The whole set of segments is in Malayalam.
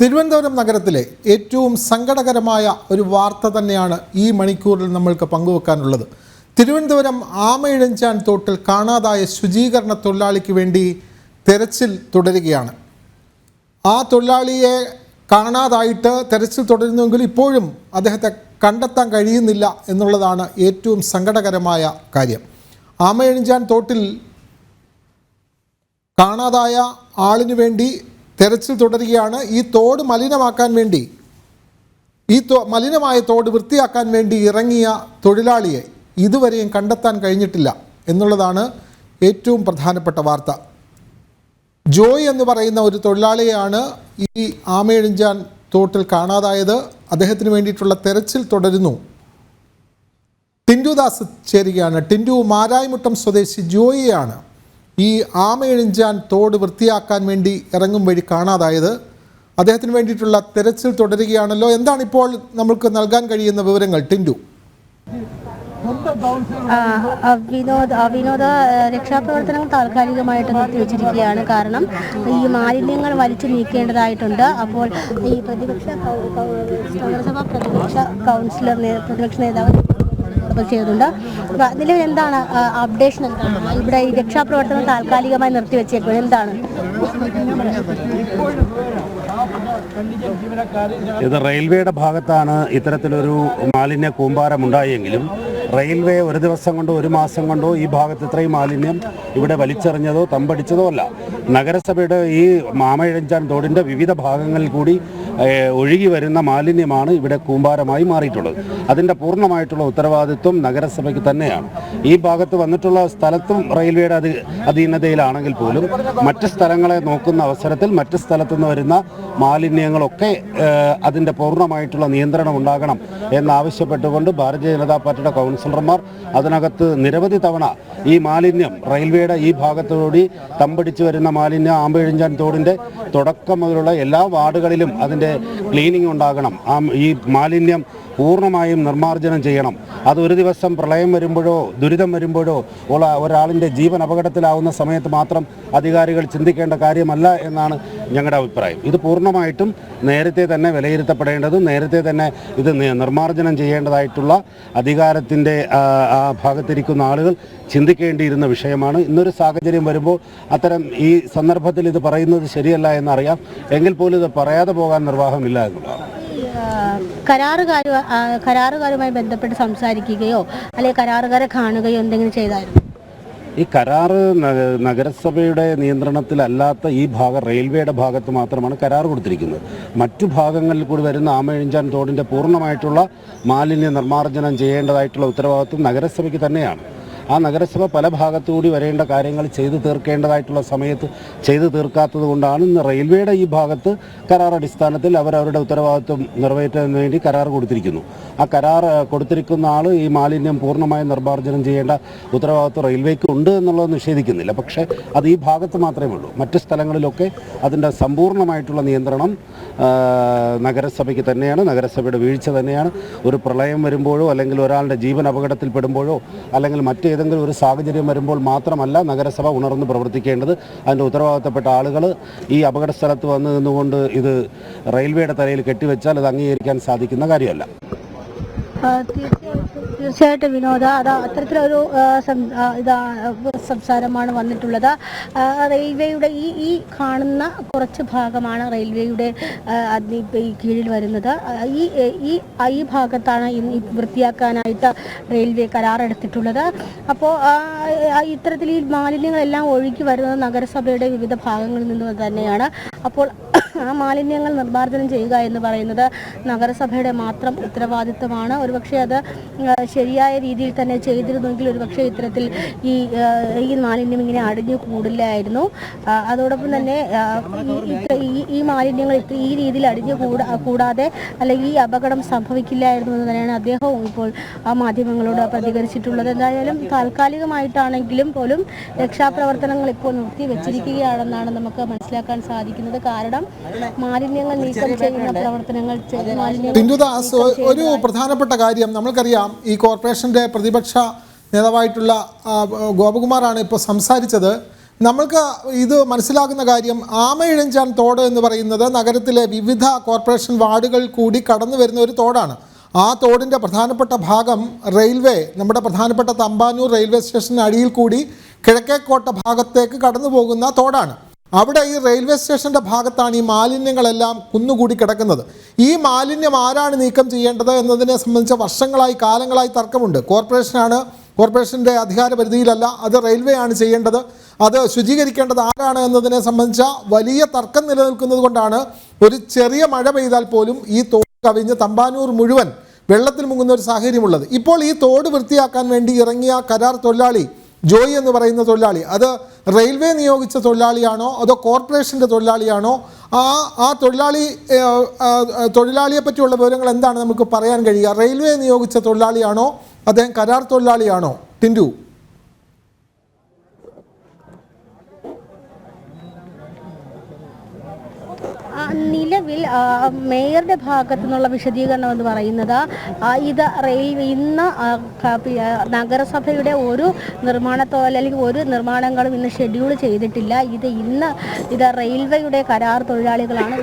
തിരുവനന്തപുരം നഗരത്തിലെ ഏറ്റവും സങ്കടകരമായ ഒരു വാർത്ത തന്നെയാണ് ഈ മണിക്കൂറിൽ നമ്മൾക്ക് പങ്കുവെക്കാനുള്ളത്. തിരുവനന്തപുരം ആമയിഴഞ്ചാൻ തോട്ടിൽ കാണാതായ ശുചീകരണ തൊഴിലാളിക്ക് വേണ്ടി തെരച്ചിൽ തുടരുകയാണ്. ആ തൊഴിലാളിയെ കാണാതായിട്ട് തെരച്ചിൽ തുടരുന്നുവെങ്കിൽ ഇപ്പോഴും അദ്ദേഹത്തെ കണ്ടെത്താൻ കഴിയുന്നില്ല എന്നുള്ളതാണ് ഏറ്റവും സങ്കടകരമായ കാര്യം. ആമയിഴഞ്ചാൻ തോട്ടിൽ കാണാതായ ആളിനു വേണ്ടി തെരച്ചിൽ തുടരുകയാണ്. ഈ തോട് മലിനമാക്കാൻ വേണ്ടി ഈ തോ മലിനമായ തോട് വൃത്തിയാക്കാൻ വേണ്ടി ഇറങ്ങിയ തൊഴിലാളിയെ ഇതുവരെയും കണ്ടെത്താൻ കഴിഞ്ഞിട്ടില്ല എന്നുള്ളതാണ് ഏറ്റവും പ്രധാനപ്പെട്ട വാർത്ത. ജോയ് എന്ന് പറയുന്ന ഒരു തൊഴിലാളിയാണ് ഈ ആമയിഴിഞ്ചാൻ തോട്ടിൽ കാണാതായത്. അദ്ദേഹത്തിന് വേണ്ടിയിട്ടുള്ള തെരച്ചിൽ തുടരുന്നു. ടിൻഡുദാസ് ചേരുകയാണ്. ടിൻഡു മാരായ്മുട്ടം സ്വദേശി ജോയിയാണ് ഈ ആമയിഴിഞ്ചാൻ തോട് വൃത്തിയാക്കാൻ വേണ്ടി ഇറങ്ങും വഴി കാണാതായത് അദ്ദേഹത്തിന് വേണ്ടിയിട്ടുള്ള തെരച്ചിൽ തുടരുകയാണല്ലോ. എന്താണ് ഇപ്പോൾ നമുക്ക് നൽകാൻ കഴിയുന്ന വിവരങ്ങൾ ടിൻഡു? വിനോദ വിനോദ രക്ഷാപ്രവർത്തനങ്ങൾ താൽക്കാലികമായിട്ട് നിർത്തിവെച്ചിരിക്കുകയാണ്. കാരണം ഈ മാലിന്യങ്ങൾ വലിച്ചു നീക്കേണ്ടതായിട്ടുണ്ട്. അപ്പോൾ ഈ പ്രതിപക്ഷ നഗരസഭാ പ്രതിപക്ഷ കൗൺസിലർ പ്രതിപക്ഷ നേതാവ് ഇടപെടൽ ചെയ്തിട്ടുണ്ട് അപ്പോൾ നിലവിൽ എന്താണ് അപ്ഡേഷൻ എന്താണ്? ഇവിടെ ഈ രക്ഷാപ്രവർത്തനം താൽക്കാലികമായി നിർത്തിവെച്ചേക്കുന്നത് എന്താണ്? ഇത് റെയിൽവേയുടെ ഭാഗത്താണ് ഇത്തരത്തിലൊരു മാലിന്യ കൂമ്പാരം ഉണ്ടായെങ്കിലും റെയിൽവേ ഒരു ദിവസം കൊണ്ടോ ഒരു മാസം കൊണ്ടോ ഈ ഭാഗത്ത് ഇത്രയും മാലിന്യം ഇവിടെ വലിച്ചെറിഞ്ഞതോ തമ്പടിച്ചതോ അല്ല. നഗരസഭയുടെ ഈ മാമഴഞ്ചാൻ തോടിന്റെ വിവിധ ഭാഗങ്ങളിൽ കൂടി ഒഴുകി വരുന്ന മാലിന്യമാണ് ഇവിടെ കൂമ്പാരമായി മാറിയിട്ടുള്ളത്. അതിന്റെ പൂർണമായിട്ടുള്ള ഉത്തരവാദിത്വം നഗരസഭയ്ക്ക് തന്നെയാണ്. ഈ ഭാഗത്ത് വന്നിട്ടുള്ള സ്ഥലത്തും റെയിൽവേയുടെ അതി അധീനതയിലാണെങ്കിൽ പോലും മറ്റ് സ്ഥലങ്ങളെ നോക്കുന്ന അവസരത്തിൽ മറ്റ് സ്ഥലത്തുനിന്ന് വരുന്ന മാലിന്യങ്ങളൊക്കെ അതിന്റെ പൂർണമായിട്ടുള്ള നിയന്ത്രണം ഉണ്ടാകണം എന്നാവശ്യപ്പെട്ടുകൊണ്ട് ഭാരതീയ ജനതാ പാർട്ടിയുടെ കൗൺസിലർമാർ അതിനകത്ത് നിരവധി തവണ ഈ മാലിന്യം റെയിൽവേയുടെ ഈ ഭാഗത്തുകൂടി തമ്പടിച്ചു വരുന്ന മാലിന്യം ആമ്പഴിഞ്ചാൻ തോടിന്റെ തുടക്കം മുതലുള്ള എല്ലാ വാർഡുകളിലും അതിന്റെ ക്ലീനിങ് ഉണ്ടാകണം. ആ ഈ മാലിന്യം പൂർണമായും നിർമ്മാർജനം ചെയ്യണം. അത് ഒരു ദിവസം പ്രളയം വരുമ്പോഴോ ദുരിതം വരുമ്പോഴോ ഉള്ള ഒരാളിന്റെ ജീവൻ അപകടത്തിലാവുന്ന സമയത്ത് മാത്രം അധികാരികൾ ചിന്തിക്കേണ്ട കാര്യമല്ല എന്നാണ് ഞങ്ങളുടെ അഭിപ്രായം. ഇത് പൂർണമായിട്ടും നേരത്തെ തന്നെ വിലയിരുത്തപ്പെടേണ്ടതും നേരത്തെ തന്നെ ഇത് നിർമ്മാർജനം ചെയ്യേണ്ടതായിട്ടുള്ള അധികാരത്തിന്റെ ആ, ഭാഗത്തിരിക്കുന്ന ആളുകൾ ചിന്തിക്കേണ്ടിയിരുന്ന വിഷയമാണ്. ഇന്നൊരു സാഹചര്യം വരുമ്പോൾ അത്തരം ഈ സന്ദർഭത്തിൽ ഇത് പറയുന്നത് ശരിയല്ല എന്നറിയാം. എങ്കിൽ പോലും ഇത് പറയാതെ പോകാൻ നിർവാഹമില്ല എന്നുള്ളതാണ്. കരാറുകാരു കരാറുകാരുമായി ബന്ധപ്പെട്ട് സംസാരിക്കുകയോ അല്ലെങ്കിൽ കരാറുകാരെ കാണുകയോ എന്തെങ്കിലും ചെയ്തായിരുന്നു? ഈ കരാറ് നഗരസഭയുടെ നിയന്ത്രണത്തിലല്ലാത്ത ഈ ഭാഗം റെയിൽവേയുടെ ഭാഗത്ത് മാത്രമാണ് കരാർ കൊടുത്തിരിക്കുന്നത്. മറ്റു ഭാഗങ്ങളിൽ കൂടി വരുന്ന ആമഴിഞ്ചാൻ തോടിന്റെ പൂർണമായിട്ടുള്ള മാലിന്യ നിർമ്മാർജനം ചെയ്യേണ്ടതായിട്ടുള്ള ഉത്തരവാദിത്വം നഗരസഭയ്ക്ക് തന്നെയാണ്. ആ നഗരസഭ പല ഭാഗത്തുകൂടി വരേണ്ട കാര്യങ്ങൾ ചെയ്തു തീർക്കേണ്ടതായിട്ടുള്ള സമയത്ത് ചെയ്തു തീർക്കാത്തത് കൊണ്ടാണ് ഇന്ന് റെയിൽവേയുടെ ഈ ഭാഗത്ത് കരാർ അടിസ്ഥാനത്തിൽ അവരവരുടെ ഉത്തരവാദിത്വം നിറവേറ്റുന്നതിന് വേണ്ടി കരാർ കൊടുത്തിരിക്കുന്നു. ആ കരാർ കൊടുത്തിരിക്കുന്ന ആൾ ഈ മാലിന്യം പൂർണമായും നിർമ്മാർജനം ചെയ്യേണ്ട ഉത്തരവാദിത്വം റെയിൽവേക്ക് ഉണ്ട് എന്നുള്ളത് നിഷേധിക്കുന്നില്ല. പക്ഷേ അത് ഈ ഭാഗത്ത് മാത്രമേ ഉള്ളൂ. മറ്റ് സ്ഥലങ്ങളിലൊക്കെ അതിന്റെ സമ്പൂർണമായിട്ടുള്ള നിയന്ത്രണം നഗരസഭയ്ക്ക് തന്നെയാണ് നഗരസഭയുടെ വീഴ്ച തന്നെയാണ്. ഒരു പ്രളയം വരുമ്പോഴോ അല്ലെങ്കിൽ ഒരാളുടെ ജീവൻ അപകടത്തിൽപ്പെടുമ്പോഴോ അല്ലെങ്കിൽ മറ്റേതെങ്കിലും ഒരു സാഹചര്യം വരുമ്പോൾ മാത്രമല്ല നഗരസഭ ഉണർന്ന് പ്രവർത്തിക്കേണ്ടത്. അതിന്റെ ഉത്തരവാദിത്തപ്പെട്ട ആളുകൾ ഈ അപകട സ്ഥലത്ത് വന്നു നിന്നുകൊണ്ട് ഇത് റെയിൽവേയുടെ തലയിൽ കെട്ടിവെച്ചാൽ അത് അംഗീകരിക്കാൻ സാധിക്കുന്ന കാര്യമല്ല. തീർച്ചയായിട്ടും വിനോദ അത് അത്തരത്തിലൊരു സംസാരമാണ് വന്നിട്ടുള്ളത്. റെയിൽവേയുടെ ഈ ഈ കാണുന്ന കുറച്ച് ഭാഗമാണ് റെയിൽവേയുടെ കീഴിൽ വരുന്നത്. ഈ ഈ ഈ ഭാഗത്താണ് ഈ വൃത്തിയാക്കാനായിട്ട് റെയിൽവേ കരാറെടുത്തിട്ടുള്ളത്. അപ്പോൾ ഇത്തരത്തിൽ ഈ മാലിന്യങ്ങളെല്ലാം ഒഴുകി വരുന്നത് നഗരസഭയുടെ വിവിധ ഭാഗങ്ങളിൽ നിന്ന് തന്നെയാണ്. അപ്പോൾ ആ മാലിന്യങ്ങൾ നിർമ്മാർജനം ചെയ്യുക എന്ന് പറയുന്നത് നഗരസഭയുടെ മാത്രം ഉത്തരവാദിത്വമാണ്. ഒരുപക്ഷെ അത് ശരിയായ രീതിയിൽ തന്നെ ചെയ്തിരുന്നെങ്കിൽ ഒരുപക്ഷെ ഇത്തരത്തിൽ ഈ ഈ മാലിന്യം ഇങ്ങനെ അടിഞ്ഞു കൂടില്ലായിരുന്നു. അതോടൊപ്പം തന്നെ ഈ- ഈ മാലിന്യങ്ങൾ ഈ രീതിയിൽ അടിഞ്ഞു കൂടാ കൂടാതെ അല്ലെങ്കിൽ ഈ അപകടം സംഭവിക്കില്ലായിരുന്നു എന്ന് തന്നെയാണ് അദ്ദേഹവും ഇപ്പോൾ ആ മാധ്യമങ്ങളോട് പ്രതികരിച്ചിട്ടുള്ളത്. എന്തായാലും താൽക്കാലികമായിട്ടാണെങ്കിലും പോലും രക്ഷാപ്രവർത്തനങ്ങൾ ഇപ്പോൾ നിർത്തി വെച്ചിരിക്കുകയാണെന്നാണ് നമുക്ക് മനസ്സിലാക്കാൻ സാധിക്കുന്നത്. കാരണം മാലിന്യങ്ങൾ നീക്കം ചെയ്യുന്ന പ്രവർത്തനങ്ങൾ ടിൻഡുദാസ് ഒരു പ്രധാനപ്പെട്ട കാര്യം നമ്മൾക്കറിയാം. ഈ കോർപ്പറേഷന്റെ പ്രതിപക്ഷ നേതാവായിട്ടുള്ള ഗോപകുമാറാണ് ഇപ്പോൾ സംസാരിച്ചത്. നമ്മൾക്ക് ഇത് മനസ്സിലാകുന്ന കാര്യം ആമയിഴഞ്ചാൻ തോട് എന്ന് പറയുന്നത് നഗരത്തിലെ വിവിധ കോർപ്പറേഷൻ വാർഡുകൾ കൂടി കടന്നു വരുന്ന ഒരു തോടാണ്. ആ തോടിന്റെ പ്രധാനപ്പെട്ട ഭാഗം റെയിൽവേ നമ്മുടെ പ്രധാനപ്പെട്ട തമ്പാനൂർ റെയിൽവേ സ്റ്റേഷൻ അടിയിൽ കൂടി കിഴക്കേക്കോട്ട ഭാഗത്തേക്ക് കടന്നു പോകുന്ന തോടാണ്. അവിടെ ഈ റെയിൽവേ സ്റ്റേഷന്റെ ഭാഗത്താണ് ഈ മാലിന്യങ്ങളെല്ലാം കുന്നുകൂടി കിടക്കുന്നത്. ഈ മാലിന്യം ആരാണ് നീക്കം ചെയ്യേണ്ടത് എന്നതിനെ സംബന്ധിച്ച് വർഷങ്ങളായി കാലങ്ങളായി തർക്കമുണ്ട്. കോർപ്പറേഷനാണ് കോർപ്പറേഷന്റെ അധികാര പരിധിയിലല്ല അത് റെയിൽവേ ആണ് ചെയ്യേണ്ടത്. അത് ശുചീകരിക്കേണ്ടത് ആരാണ് എന്നതിനെ സംബന്ധിച്ച വലിയ തർക്കം നിലനിൽക്കുന്നത് കൊണ്ടാണ് ഒരു ചെറിയ മഴ പെയ്താൽ പോലും ഈ തോട് കവിഞ്ഞ് തമ്പാനൂർ മുഴുവൻ വെള്ളത്തിൽ മുങ്ങുന്ന ഒരു സാഹചര്യമുള്ളത്. ഇപ്പോൾ ഈ തോട് വൃത്തിയാക്കാൻ വേണ്ടി ഇറങ്ങിയ കരാർ തൊഴിലാളി ജോയി എന്ന് പറയുന്ന തൊഴിലാളി അത് റെയിൽവേ നിയോഗിച്ച തൊഴിലാളിയാണോ അതോ കോർപ്പറേഷന്റെ തൊഴിലാളിയാണോ? ആ ആ തൊഴിലാളി തൊഴിലാളിയെ പറ്റിയുള്ള വിവരങ്ങൾ എന്താണ് നമുക്ക് പറയാൻ കഴിയുക? റെയിൽവേ നിയോഗിച്ച തൊഴിലാളിയാണോ? അദ്ദേഹം കരാർ തൊഴിലാളിയാണോ? ടിൻഡു ആ, നിലവിൽ മേയറുടെ ഭാഗത്തു നിന്നുള്ള വിശദീകരണം എന്ന് പറയുന്നത് ഇത് റെയിൽവേ ഇന്ന് നഗരസഭയുടെ ഒരു നിർമ്മാണത്തോ അല്ലെങ്കിൽ ഒരു നിർമ്മാണങ്ങളും ഇന്ന് ഷെഡ്യൂൾ ചെയ്തിട്ടില്ല. ഇത് ഇന്ന് ഇത് റെയിൽവേയുടെ കരാർ തൊഴിലാളികളാണ്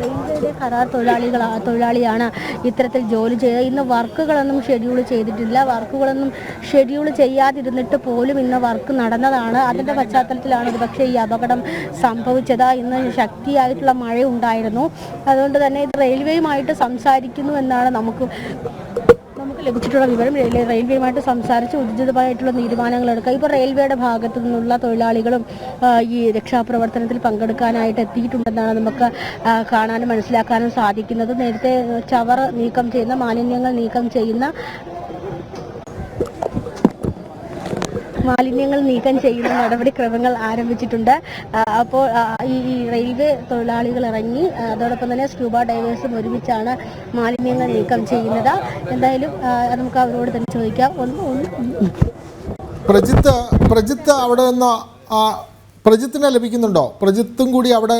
റെയിൽവേയുടെ കരാർ തൊഴിലാളികൾ തൊഴിലാളിയാണ് ഇത്തരത്തിൽ ജോലി ചെയ്തത് ഇന്ന് വർക്കുകളൊന്നും ഷെഡ്യൂൾ ചെയ്തിട്ടില്ല. വർക്കുകളൊന്നും ഷെഡ്യൂൾ ചെയ്യാതിരുന്നിട്ട് പോലും ഇന്ന് വർക്ക് നടന്നതാണ്. അതിന്റെ പശ്ചാത്തലത്തിലാണ് ഒരുപക്ഷെ പക്ഷേ ഈ അപകടം സംഭവിച്ചത്. ഇന്ന് ശക്തിയായിട്ടുള്ള മഴ ഉണ്ടായിരുന്നു അതുകൊണ്ട് തന്നെ ഇത് റെയിൽവേയുമായിട്ട് സംസാരിക്കുന്നു എന്നാണ് നമുക്ക് ലഭിച്ചിട്ടുള്ള വിവരം റെയിൽവേ റെയിൽവേയുമായിട്ട് സംസാരിച്ച് ഉചിതമായിട്ടുള്ള തീരുമാനങ്ങൾ എടുക്കുക ഇപ്പോൾ റെയിൽവേയുടെ ഭാഗത്തു നിന്നുള്ള തൊഴിലാളികളും ഈ രക്ഷാപ്രവർത്തനത്തിൽ പങ്കെടുക്കാനായിട്ട് എത്തിയിട്ടുണ്ടെന്നാണ് നമുക്ക് കാണാനും മനസ്സിലാക്കാനും സാധിക്കുന്നത്. നേരത്തെ ചവർ നീക്കം ചെയ്യുന്ന മാലിന്യങ്ങൾ നീക്കം ചെയ്യുന്ന മാലിന്യങ്ങൾ നീക്കം ചെയ്യുന്ന നടപടിക്രമങ്ങൾ ആരംഭിച്ചിട്ടുണ്ട്. അപ്പോൾ ഈ റെയിൽവേ തൊഴിലാളികൾ ഇറങ്ങി അതോടൊപ്പം തന്നെ സ്ക്യൂബ ഡൈവേഴ്സും ഒരുമിച്ചാണ് മാലിന്യങ്ങൾ നീക്കം ചെയ്യുന്നത്. എന്തായാലും നമുക്ക് അവരോട് തന്നെ ചോദിക്കാം. ഒന്ന് ഒന്ന് പ്രജിത്ത് പ്രജിത്ത് അവിടെ നിന്ന് പ്രജിത്തിനെ ലഭിക്കുന്നുണ്ടോ? പ്രജിത്തും കൂടി അവിടെ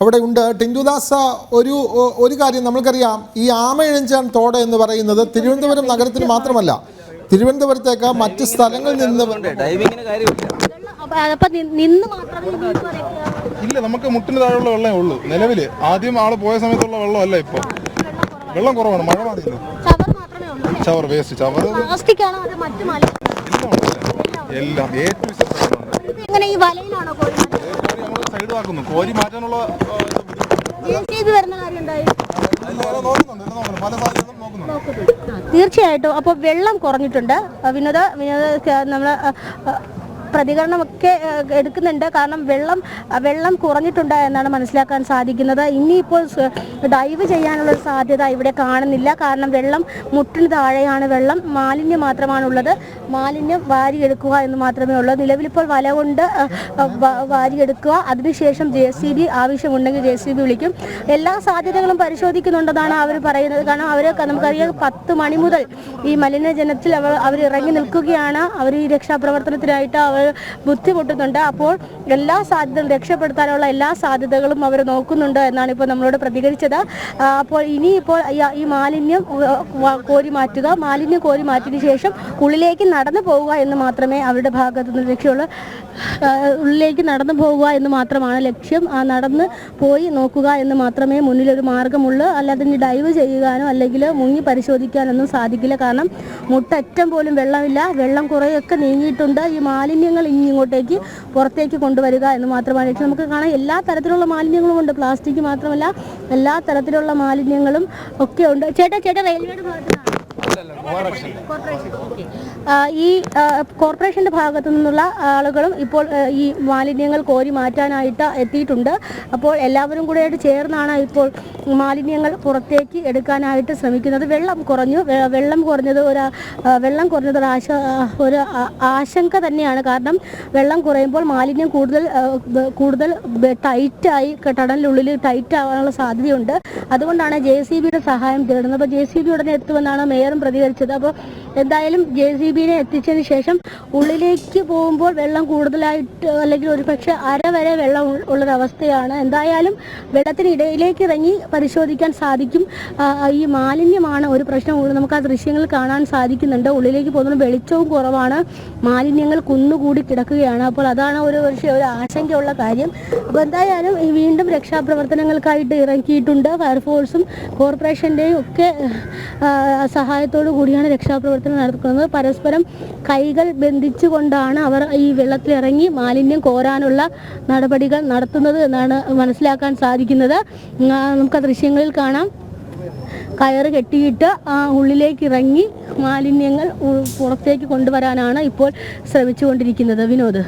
അവിടെ ഉണ്ട്. ടിൻഡുദാസ് ഒരു ഒരു കാര്യം നമ്മൾക്കറിയാം. ഈ ആമ ആമയിഴഞ്ചാൻ തോട എന്ന് പറയുന്നത് തിരുവനന്തപുരം നഗരത്തിന് മാത്രമല്ല തിരുവനന്തപുരത്തേക്ക് മറ്റ് സ്ഥലങ്ങളിൽ നിന്ന് ഡൈവിങ്ങിന് കാര്യമില്ല. ഇല്ല നമുക്ക് മുട്ടിന് താഴെയുള്ള വെള്ളമേ ഉള്ളൂ. നിലവിൽ ആദ്യം ആൾ പോയ സമയത്തുള്ള വെള്ളമല്ല ഇപ്പൊ. വെള്ളം കുറവാണ് മഴ മാറിയില്ല? ചവർ മാത്രമേ ഉള്ളൂ അല്ലേ? ചവർ വേസ്റ്റ് ചവർ എല്ലാം ഏറ്റവും സൈഡ് ആക്കുന്നു കോരി മാറ്റാനുള്ള തീർച്ചയായിട്ടും. അപ്പോൾ വെള്ളം കുറഞ്ഞിട്ടുണ്ട്. വിനോദ വിനോദ നമ്മൾ പ്രതികരണമൊക്കെ എടുക്കുന്നുണ്ട്. കാരണം വെള്ളം വെള്ളം കുറഞ്ഞിട്ടുണ്ട് എന്നാണ് മനസ്സിലാക്കാൻ സാധിക്കുന്നത്. ഇനിയിപ്പോൾ ഡൈവ് ചെയ്യാനുള്ള സാധ്യത ഇവിടെ കാണുന്നില്ല. കാരണം വെള്ളം മുട്ടിന് താഴെയാണ് വെള്ളം. മാലിന്യം മാത്രമാണുള്ളത്. മാലിന്യം വാരിയെടുക്കുക എന്ന് മാത്രമേ ഉള്ളൂ. നിലവിലിപ്പോൾ വല കൊണ്ട് വാരിയെടുക്കുക. അതിനുശേഷം ജെ സി ബി ആവശ്യമുണ്ടെങ്കിൽ ജെ സി ബി വിളിക്കും. എല്ലാ സാധ്യതകളും പരിശോധിക്കുന്നുണ്ടെന്നാണ് അവർ പറയുന്നത്. കാരണം അവർ നമുക്കറിയാം പത്ത് മണി മുതൽ ഈ മലിനജനത്തിൽ അവർ ഇറങ്ങി നിൽക്കുകയാണ്. അവർ ഈ രക്ഷാപ്രവർത്തനത്തിനായിട്ട് അവർ ബുദ്ധിമുട്ടുന്നുണ്ട്. അപ്പോൾ എല്ലാ സാധ്യതകളും രക്ഷപ്പെടുത്താനുള്ള എല്ലാ സാധ്യതകളും അവർ നോക്കുന്നുണ്ട് എന്നാണ് ഇപ്പോൾ നമ്മളോട് പ്രതികരിച്ചത്. അപ്പോൾ ഇനിയിപ്പോൾ ഈ- മാലിന്യം കോരി മാറ്റുക മാലിന്യം കോരി മാറ്റിയതിനു ശേഷം ഉള്ളിലേക്ക് നടന്നു പോവുക എന്ന് മാത്രമേ അവരുടെ ഭാഗത്തു നിന്ന് ലക്ഷ്യമുള്ളൂ ഉള്ളിലേക്ക് നടന്നു പോവുക എന്ന് മാത്രമാണ് ലക്ഷ്യം. ആ നടന്ന് പോയി നോക്കുക എന്ന് മാത്രമേ മുന്നിലൊരു മാർഗമുള്ളൂ. അല്ലാതെ ഇനി ഡൈവ് ചെയ്യുവാനോ അല്ലെങ്കിൽ മുങ്ങി പരിശോധിക്കാനൊന്നും സാധിക്കില്ല. കാരണം മുട്ടറ്റം പോലും വെള്ളമില്ല. വെള്ളം കുറേയൊക്കെ നീങ്ങിയിട്ടുണ്ട്. ഈ മാലിന്യങ്ങൾ ഇങ്ങോട്ടേക്ക് പുറത്തേക്ക് കൊണ്ടുവരിക എന്ന് മാത്രമാണ് പക്ഷേ നമുക്ക് കാണാം എല്ലാ തരത്തിലുള്ള മാലിന്യങ്ങളും ഉണ്ട് പ്ലാസ്റ്റിക് മാത്രമല്ല എല്ലാ തരത്തിലുള്ള മാലിന്യങ്ങളും ഒക്കെ ഉണ്ട് ചേട്ടാ ചേട്ടാ റെയിൽവേയുടെ. ആ, ഈ കോർപ്പറേഷന്റെ ഭാഗത്തു നിന്നുള്ള ആളുകളും ഇപ്പോൾ ഈ മാലിന്യങ്ങൾ കോരി മാറ്റാനായിട്ട് എത്തിയിട്ടുണ്ട്. അപ്പോൾ എല്ലാവരും കൂടെ ആയിട്ട് ചേർന്നാണ് ഇപ്പോൾ മാലിന്യങ്ങൾ പുറത്തേക്ക് എടുക്കാനായിട്ട് ശ്രമിക്കുന്നത്. വെള്ളം കുറഞ്ഞു വെള്ളം കുറഞ്ഞത് ഒരു വെള്ളം കുറഞ്ഞത് ഒരു ആശ ഒരു ആശങ്ക തന്നെയാണ്. കാരണം വെള്ളം കുറയുമ്പോൾ മാലിന്യം കൂടുതൽ കൂടുതൽ ടൈറ്റായി ടണലിനുള്ളിൽ ടൈറ്റ് ആവാനുള്ള സാധ്യതയുണ്ട്. അതുകൊണ്ടാണ് ജെ സി ബിയുടെ സഹായം തേടുന്നത്. അപ്പോൾ ജെ സി ബി ഉടനെ എത്തുമെന്നാണ് മേയറും പ്രതികരിച്ചത്. അപ്പോൾ എന്തായാലും ജെ സി ബിനെ എത്തിച്ചതിന് ശേഷം ഉള്ളിലേക്ക് പോകുമ്പോൾ വെള്ളം കൂടുതലായിട്ട് അല്ലെങ്കിൽ ഒരു പക്ഷെ അര വരെ വെള്ളം ഉള്ളൊരവസ്ഥയാണ്. എന്തായാലും വെള്ളത്തിനിടയിലേക്ക് ഇറങ്ങി പരിശോധിക്കാൻ സാധിക്കും. ഈ മാലിന്യമാണ് ഒരു പ്രശ്നം. നമുക്ക് ആ ദൃശ്യങ്ങൾ കാണാൻ സാധിക്കുന്നുണ്ട്. ഉള്ളിലേക്ക് പോകുന്ന വെളിച്ചവും കുറവാണ്. മാലിന്യങ്ങൾ കുന്നുകൂടി കിടക്കുകയാണ്. അപ്പോൾ അതാണ് ഒരു പക്ഷേ ഒരു ആശങ്കയുള്ള കാര്യം. അപ്പോൾ എന്തായാലും വീണ്ടും രക്ഷാപ്രവർത്തനങ്ങൾക്കായിട്ട് ഇറങ്ങിയിട്ടുണ്ട് ഫയർഫോഴ്സും കോർപ്പറേഷന്റെയും ഒക്കെ സഹായത്തോടു സഹായത്തോടു കൂടിയാണ് രക്ഷാപ്രവർത്തനം നടത്തുന്നത് പരസ്പരം കൈകൾ ബന്ധിച്ചുകൊണ്ടാണ് അവർ ഈ വെള്ളത്തിലിറങ്ങി മാലിന്യം കോരാനുള്ള നടപടികൾ നടത്തുന്നത് എന്നാണ് മനസ്സിലാക്കാൻ സാധിക്കുന്നത്. നമുക്ക് ദൃശ്യങ്ങളിൽ കാണാം. കയറ് കെട്ടിയിട്ട് ഉള്ളിലേക്ക് ഇറങ്ങി മാലിന്യങ്ങൾ പുറത്തേക്ക് കൊണ്ടുവരാനാണ് ഇപ്പോൾ ശ്രമിച്ചുകൊണ്ടിരിക്കുന്നത്. വിനോദ്.